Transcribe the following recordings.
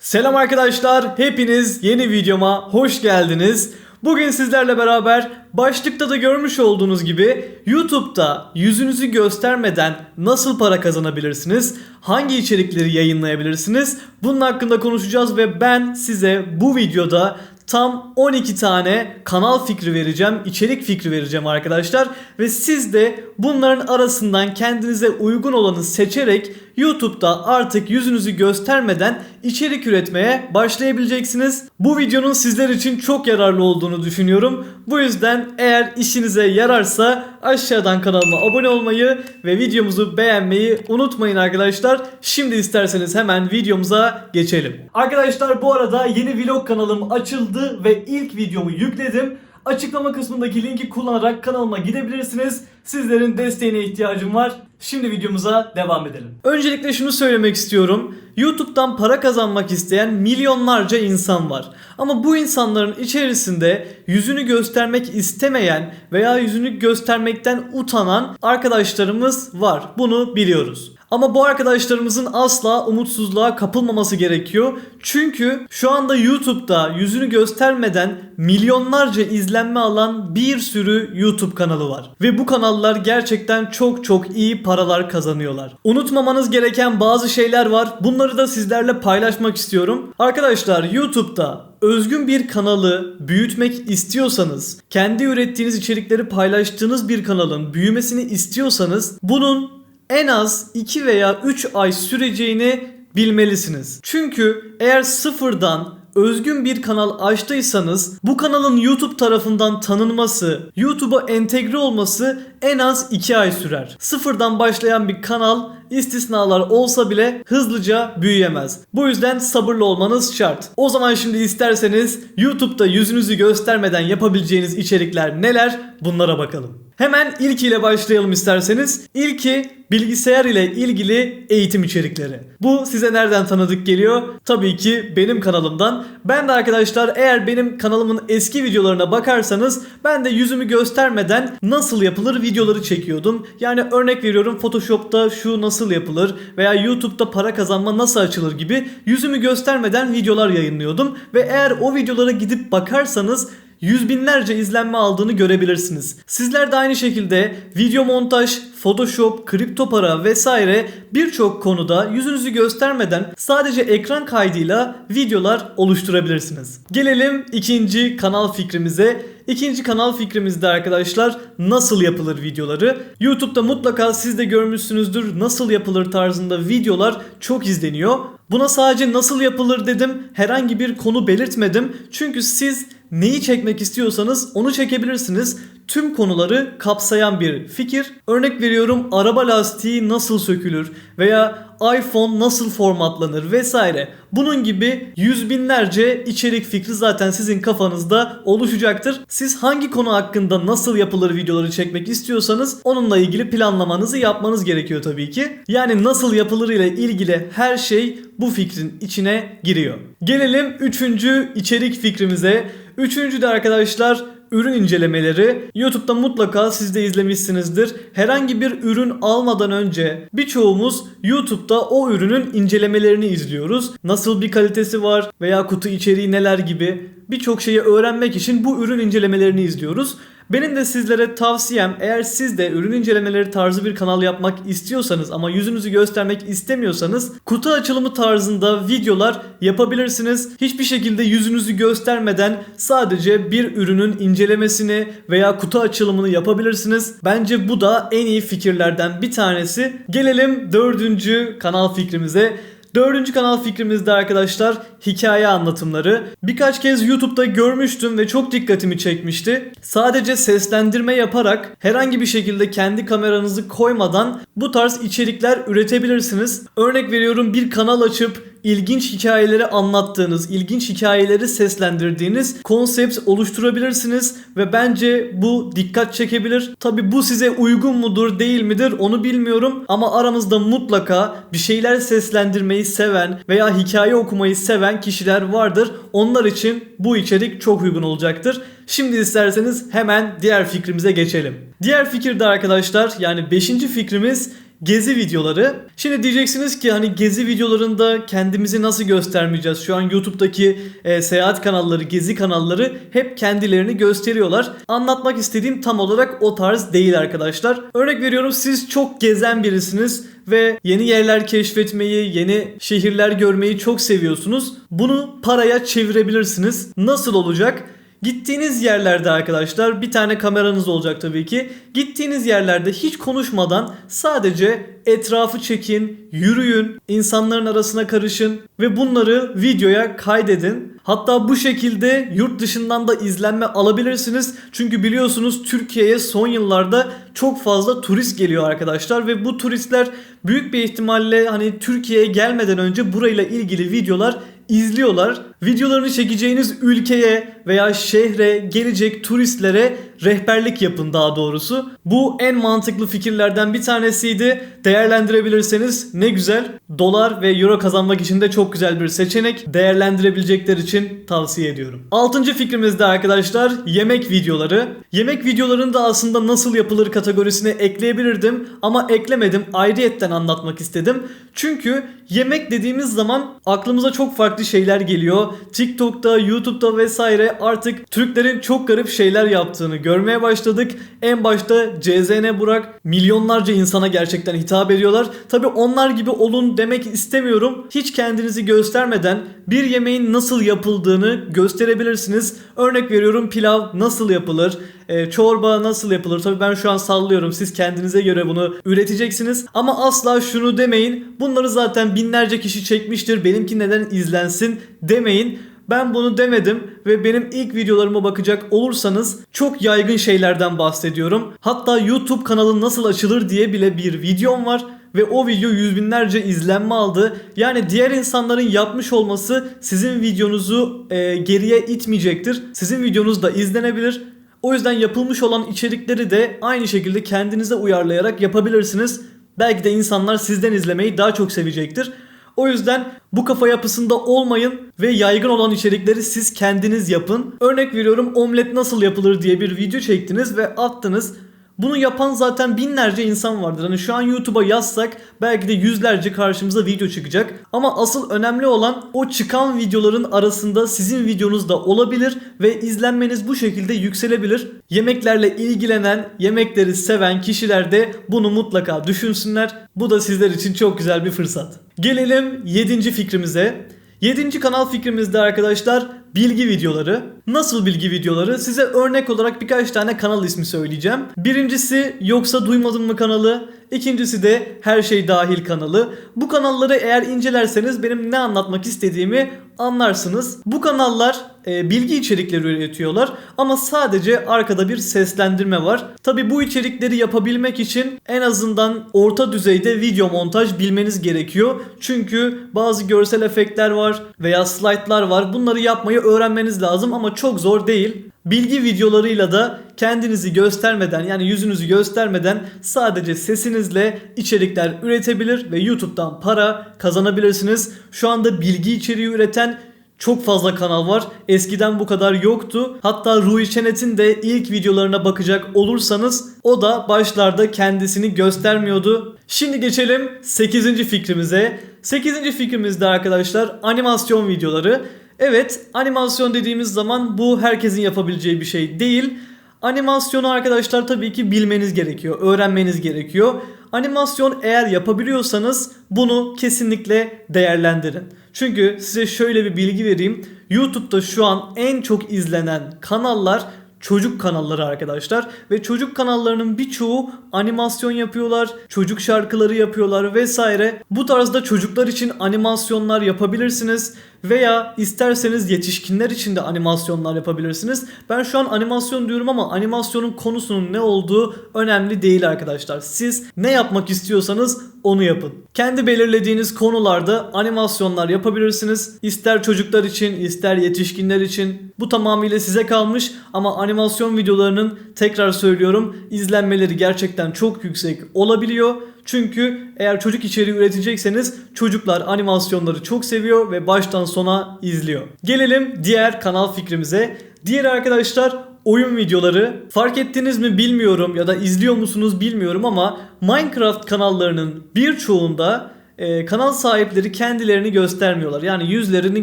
Selam arkadaşlar, hepiniz yeni videoma hoş geldiniz. Bugün sizlerle beraber başlıkta da görmüş olduğunuz gibi YouTube'da yüzünüzü göstermeden nasıl para kazanabilirsiniz? Hangi içerikleri yayınlayabilirsiniz? Bunun hakkında konuşacağız ve ben size bu videoda tam 12 tane kanal fikri vereceğim, içerik fikri vereceğim arkadaşlar ve siz de bunların arasından kendinize uygun olanı seçerek YouTube'da artık yüzünüzü göstermeden içerik üretmeye başlayabileceksiniz. Bu videonun sizler için çok yararlı olduğunu düşünüyorum. Bu yüzden eğer işinize yararsa aşağıdan kanalıma abone olmayı ve videomuzu beğenmeyi unutmayın arkadaşlar. Şimdi isterseniz hemen videomuza geçelim. Arkadaşlar bu arada yeni vlog kanalım açıldı ve ilk videomu yükledim. Açıklama kısmındaki linki kullanarak kanalıma gidebilirsiniz. Sizlerin desteğine ihtiyacım var. Şimdi videomuza devam edelim. Öncelikle şunu söylemek istiyorum. YouTube'dan para kazanmak isteyen milyonlarca insan var. Ama bu insanların içerisinde yüzünü göstermek istemeyen veya yüzünü göstermekten utanan arkadaşlarımız var. Bunu biliyoruz. Ama bu arkadaşlarımızın asla umutsuzluğa kapılmaması gerekiyor. Çünkü şu anda YouTube'da yüzünü göstermeden milyonlarca izlenme alan bir sürü YouTube kanalı var. Ve bu kanallar gerçekten çok çok iyi paralar kazanıyorlar. Unutmamanız gereken bazı şeyler var. Bunları da sizlerle paylaşmak istiyorum. Arkadaşlar YouTube'da özgün bir kanalı büyütmek istiyorsanız, kendi ürettiğiniz içerikleri paylaştığınız bir kanalın büyümesini istiyorsanız bunun en az 2 veya 3 ay süreceğini bilmelisiniz. Çünkü eğer sıfırdan özgün bir kanal açtıysanız bu kanalın YouTube tarafından tanınması, YouTube'a entegre olması en az 2 ay sürer. Sıfırdan başlayan bir kanal istisnalar olsa bile hızlıca büyüyemez. Bu yüzden sabırlı olmanız şart. O zaman şimdi isterseniz YouTube'da yüzünüzü göstermeden yapabileceğiniz içerikler neler? Bunlara bakalım. Hemen ilkiyle başlayalım isterseniz. İlki bilgisayar ile ilgili eğitim içerikleri. Bu size nereden tanıdık geliyor? Tabii ki benim kanalımdan. Ben de arkadaşlar eğer benim kanalımın eski videolarına bakarsanız ben de yüzümü göstermeden nasıl yapılır videoları çekiyordum. Yani örnek veriyorum Photoshop'ta şu nasıl yapılır veya YouTube'da para kazanma nasıl açılır gibi yüzümü göstermeden videolar yayınlıyordum. Ve eğer o videolara gidip bakarsanız yüz binlerce izlenme aldığını görebilirsiniz. Sizler de aynı şekilde video montaj, Photoshop, kripto para vesaire birçok konuda yüzünüzü göstermeden sadece ekran kaydıyla videolar oluşturabilirsiniz. Gelelim ikinci kanal fikrimize. İkinci kanal fikrimizde arkadaşlar nasıl yapılır videoları. YouTube'da mutlaka siz de görmüşsünüzdür nasıl yapılır tarzında videolar çok izleniyor. Buna sadece nasıl yapılır dedim. Herhangi bir konu belirtmedim. Çünkü siz neyi çekmek istiyorsanız onu çekebilirsiniz. Tüm konuları kapsayan bir fikir. Örnek veriyorum araba lastiği nasıl sökülür veya iPhone nasıl formatlanır vesaire. Bunun gibi yüz binlerce içerik fikri zaten sizin kafanızda oluşacaktır. Siz hangi konu hakkında nasıl yapılır videoları çekmek istiyorsanız onunla ilgili planlamanızı yapmanız gerekiyor tabii ki. Yani nasıl yapılır ile ilgili her şey bu fikrin içine giriyor. Gelelim üçüncü içerik fikrimize. Üçüncü de arkadaşlar ürün incelemeleri. YouTube'da mutlaka siz de izlemişsinizdir. Herhangi bir ürün almadan önce birçoğumuz YouTube'da o ürünün incelemelerini izliyoruz. Nasıl bir kalitesi var veya kutu içeriği neler gibi birçok şeyi öğrenmek için bu ürün incelemelerini izliyoruz. Benim de sizlere tavsiyem eğer siz de ürün incelemeleri tarzı bir kanal yapmak istiyorsanız ama yüzünüzü göstermek istemiyorsanız kutu açılımı tarzında videolar yapabilirsiniz. Hiçbir şekilde yüzünüzü göstermeden sadece bir ürünün incelemesini veya kutu açılımını yapabilirsiniz. Bence bu da en iyi fikirlerden bir tanesi. Gelelim dördüncü kanal fikrimize. Dördüncü kanal fikrimizde arkadaşlar hikaye anlatımları. Birkaç kez YouTube'da görmüştüm ve çok dikkatimi çekmişti. Sadece seslendirme yaparak herhangi bir şekilde kendi kameranızı koymadan bu tarz içerikler üretebilirsiniz. Örnek veriyorum bir kanal açıp ilginç hikayeleri anlattığınız, ilginç hikayeleri seslendirdiğiniz konsept oluşturabilirsiniz ve bence bu dikkat çekebilir. Tabi bu size uygun mudur değil midir onu bilmiyorum ama aramızda mutlaka bir şeyler seslendirmeyi seven veya hikaye okumayı seven kişiler vardır. Onlar için bu içerik çok uygun olacaktır. Şimdi isterseniz hemen diğer fikrimize geçelim. Diğer fikir de arkadaşlar yani 5. fikrimiz gezi videoları. Şimdi diyeceksiniz ki hani gezi videolarında kendimizi nasıl göstermeyeceğiz? Şu an YouTube'daki e, seyahat kanalları, gezi kanalları hep kendilerini gösteriyorlar. Anlatmak istediğim tam olarak o tarz değil arkadaşlar. Örnek veriyorum siz çok gezen birisiniz ve yeni yerler keşfetmeyi, yeni şehirler görmeyi çok seviyorsunuz. Bunu paraya çevirebilirsiniz. Nasıl olacak? Gittiğiniz yerlerde arkadaşlar bir tane kameranız olacak tabii ki. Gittiğiniz yerlerde hiç konuşmadan sadece etrafı çekin, yürüyün, insanların arasına karışın ve bunları videoya kaydedin. Hatta bu şekilde yurt dışından da izlenme alabilirsiniz. Çünkü biliyorsunuz Türkiye'ye son yıllarda çok fazla turist geliyor arkadaşlar ve bu turistler büyük bir ihtimalle hani Türkiye'ye gelmeden önce burayla ilgili videolar izliyorlar. Videolarını çekeceğiniz ülkeye veya şehre gelecek turistlere rehberlik yapın daha doğrusu. Bu en mantıklı fikirlerden bir tanesiydi. Değerlendirebilirseniz ne güzel. Dolar ve euro kazanmak için de çok güzel bir seçenek. Değerlendirebilecekler için tavsiye ediyorum. Altıncı fikrimiz de arkadaşlar yemek videoları. Yemek videolarını da aslında nasıl yapılır kategorisine ekleyebilirdim ama eklemedim. Ayrıyetten anlatmak istedim. Çünkü yemek dediğimiz zaman aklımıza çok farklı şeyler geliyor. TikTok'ta, YouTube'da vesaire artık Türklerin çok garip şeyler yaptığını görmeye başladık. En başta CZN Burak milyonlarca insana gerçekten hitap ediyorlar. Tabi onlar gibi olun demek istemiyorum. Hiç kendinizi göstermeden bir yemeğin nasıl yapıldığını gösterebilirsiniz. Örnek veriyorum pilav nasıl yapılır? E, çorba nasıl yapılır? Tabii ben şu an sallıyorum. Siz kendinize göre bunu üreteceksiniz. Ama asla şunu demeyin. Bunları zaten binlerce kişi çekmiştir. Benimki neden izlensin demeyin. Ben bunu demedim ve benim ilk videolarıma bakacak olursanız çok yaygın şeylerden bahsediyorum. Hatta YouTube kanalı nasıl açılır diye bile bir videom var ve o video yüz binlerce izlenme aldı. Yani diğer insanların yapmış olması sizin videonuzu e, geriye itmeyecektir. Sizin videonuz da izlenebilir. O yüzden yapılmış olan içerikleri de aynı şekilde kendinize uyarlayarak yapabilirsiniz. Belki de insanlar sizden izlemeyi daha çok sevecektir. O yüzden bu kafa yapısında olmayın ve yaygın olan içerikleri siz kendiniz yapın. Örnek veriyorum omlet nasıl yapılır diye bir video çektiniz ve attınız. Bunu yapan zaten binlerce insan vardır. Hani şu an YouTube'a yazsak belki de yüzlerce karşımıza video çıkacak. Ama asıl önemli olan o çıkan videoların arasında sizin videonuz da olabilir ve izlenmeniz bu şekilde yükselebilir. Yemeklerle ilgilenen, yemekleri seven kişiler de bunu mutlaka düşünsünler. Bu da sizler için çok güzel bir fırsat. Gelelim 7. fikrimize. 7. kanal fikrimizde arkadaşlar bilgi videoları. Nasıl bilgi videoları? Size örnek olarak birkaç tane kanal ismi söyleyeceğim. Birincisi Yoksa Duymadın mı kanalı. İkincisi de Her Şey Dahil kanalı. Bu kanalları eğer incelerseniz benim ne anlatmak istediğimi anlarsınız. Bu kanallar e, bilgi içerikleri üretiyorlar ama sadece arkada bir seslendirme var. Tabi bu içerikleri yapabilmek için en azından orta düzeyde video montaj bilmeniz gerekiyor. Çünkü bazı görsel efektler var veya slaytlar var. Bunları yapmayı öğrenmeniz lazım ama çok zor değil. Bilgi videolarıyla da kendinizi göstermeden yani yüzünüzü göstermeden sadece sesinizle içerikler üretebilir ve YouTube'dan para kazanabilirsiniz. Şu anda bilgi içeriği üreten çok fazla kanal var. Eskiden bu kadar yoktu. Hatta Rui Çenet'in de ilk videolarına bakacak olursanız o da başlarda kendisini göstermiyordu. Şimdi geçelim 8. fikrimize. 8. fikrimizde arkadaşlar animasyon videoları. Evet animasyon dediğimiz zaman bu herkesin yapabileceği bir şey değil. Animasyonu arkadaşlar tabii ki bilmeniz gerekiyor, öğrenmeniz gerekiyor. Animasyon eğer yapabiliyorsanız bunu kesinlikle değerlendirin. Çünkü size şöyle bir bilgi vereyim. YouTube'da şu an en çok izlenen kanallar çocuk kanalları arkadaşlar ve çocuk kanallarının birçoğu animasyon yapıyorlar, çocuk şarkıları yapıyorlar vesaire. Bu tarzda çocuklar için animasyonlar yapabilirsiniz veya isterseniz yetişkinler için de animasyonlar yapabilirsiniz. Ben şu an animasyon diyorum ama animasyonun konusunun ne olduğu önemli değil arkadaşlar. Siz ne yapmak istiyorsanız onu yapın. Kendi belirlediğiniz konularda animasyonlar yapabilirsiniz. İster çocuklar için, ister yetişkinler için. Bu tamamıyla size kalmış ama animasyon videolarının tekrar söylüyorum izlenmeleri gerçekten çok yüksek olabiliyor. Çünkü eğer çocuk içeriği üretecekseniz çocuklar animasyonları çok seviyor ve baştan sona izliyor. Gelelim diğer kanal fikrimize. Diğer arkadaşlar oyun videoları. Fark ettiniz mi bilmiyorum ya da izliyor musunuz bilmiyorum ama Minecraft kanallarının birçoğunda e, kanal sahipleri kendilerini göstermiyorlar. Yani yüzlerini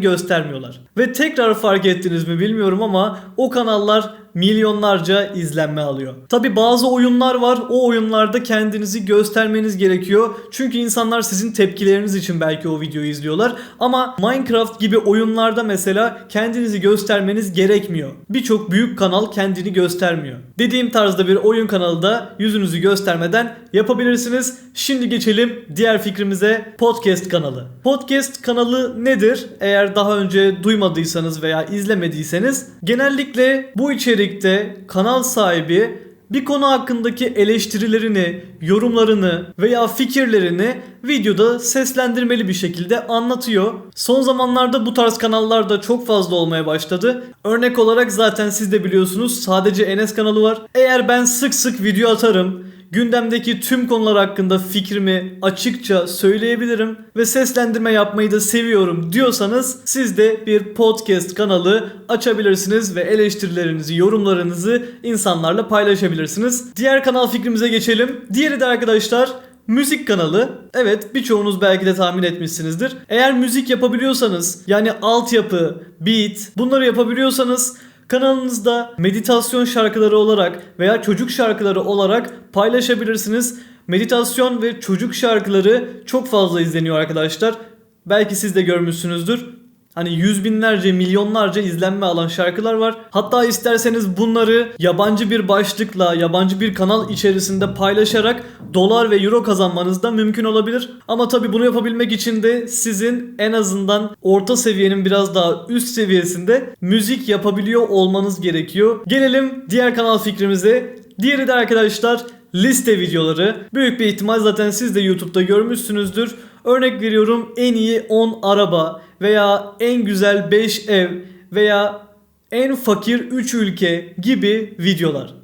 göstermiyorlar. Ve tekrar fark ettiniz mi bilmiyorum ama o kanallar milyonlarca izlenme alıyor. Tabi bazı oyunlar var. O oyunlarda kendinizi göstermeniz gerekiyor. Çünkü insanlar sizin tepkileriniz için belki o videoyu izliyorlar. Ama Minecraft gibi oyunlarda mesela kendinizi göstermeniz gerekmiyor. Birçok büyük kanal kendini göstermiyor. Dediğim tarzda bir oyun kanalı da yüzünüzü göstermeden yapabilirsiniz. Şimdi geçelim diğer fikrimize podcast kanalı. Podcast kanalı nedir? Eğer daha önce duymadıysanız veya izlemediyseniz genellikle bu içerikte kanal sahibi bir konu hakkındaki eleştirilerini, yorumlarını veya fikirlerini videoda seslendirmeli bir şekilde anlatıyor. Son zamanlarda bu tarz kanallar da çok fazla olmaya başladı. Örnek olarak zaten siz de biliyorsunuz sadece Enes kanalı var. Eğer ben sık sık video atarım, gündemdeki tüm konular hakkında fikrimi açıkça söyleyebilirim ve seslendirme yapmayı da seviyorum diyorsanız siz de bir podcast kanalı açabilirsiniz ve eleştirilerinizi, yorumlarınızı insanlarla paylaşabilirsiniz. Diğer kanal fikrimize geçelim. Diğeri de arkadaşlar Müzik kanalı. Evet birçoğunuz belki de tahmin etmişsinizdir. Eğer müzik yapabiliyorsanız yani altyapı, beat bunları yapabiliyorsanız kanalınızda meditasyon şarkıları olarak veya çocuk şarkıları olarak paylaşabilirsiniz. Meditasyon ve çocuk şarkıları çok fazla izleniyor arkadaşlar. Belki siz de görmüşsünüzdür. Hani yüz binlerce, milyonlarca izlenme alan şarkılar var. Hatta isterseniz bunları yabancı bir başlıkla, yabancı bir kanal içerisinde paylaşarak dolar ve euro kazanmanız da mümkün olabilir. Ama tabii bunu yapabilmek için de sizin en azından orta seviyenin biraz daha üst seviyesinde müzik yapabiliyor olmanız gerekiyor. Gelelim diğer kanal fikrimize. Diğeri de arkadaşlar liste videoları. Büyük bir ihtimal zaten siz de YouTube'da görmüşsünüzdür. Örnek veriyorum en iyi 10 araba veya en güzel 5 ev veya en fakir 3 ülke gibi videolar.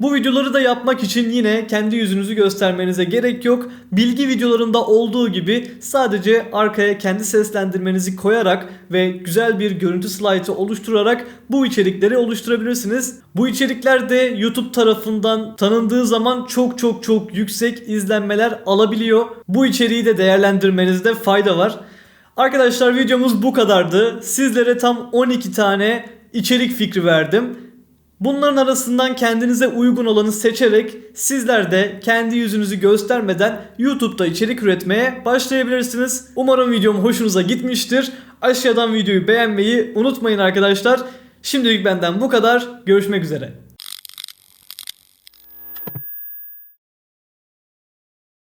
Bu videoları da yapmak için yine kendi yüzünüzü göstermenize gerek yok. Bilgi videolarında olduğu gibi sadece arkaya kendi seslendirmenizi koyarak ve güzel bir görüntü slaytı oluşturarak bu içerikleri oluşturabilirsiniz. Bu içerikler de YouTube tarafından tanındığı zaman çok çok çok yüksek izlenmeler alabiliyor. Bu içeriği de değerlendirmenizde fayda var. Arkadaşlar videomuz bu kadardı. Sizlere tam 12 tane içerik fikri verdim. Bunların arasından kendinize uygun olanı seçerek sizler de kendi yüzünüzü göstermeden YouTube'da içerik üretmeye başlayabilirsiniz. Umarım videom hoşunuza gitmiştir. Aşağıdan videoyu beğenmeyi unutmayın arkadaşlar. Şimdilik benden bu kadar. Görüşmek üzere.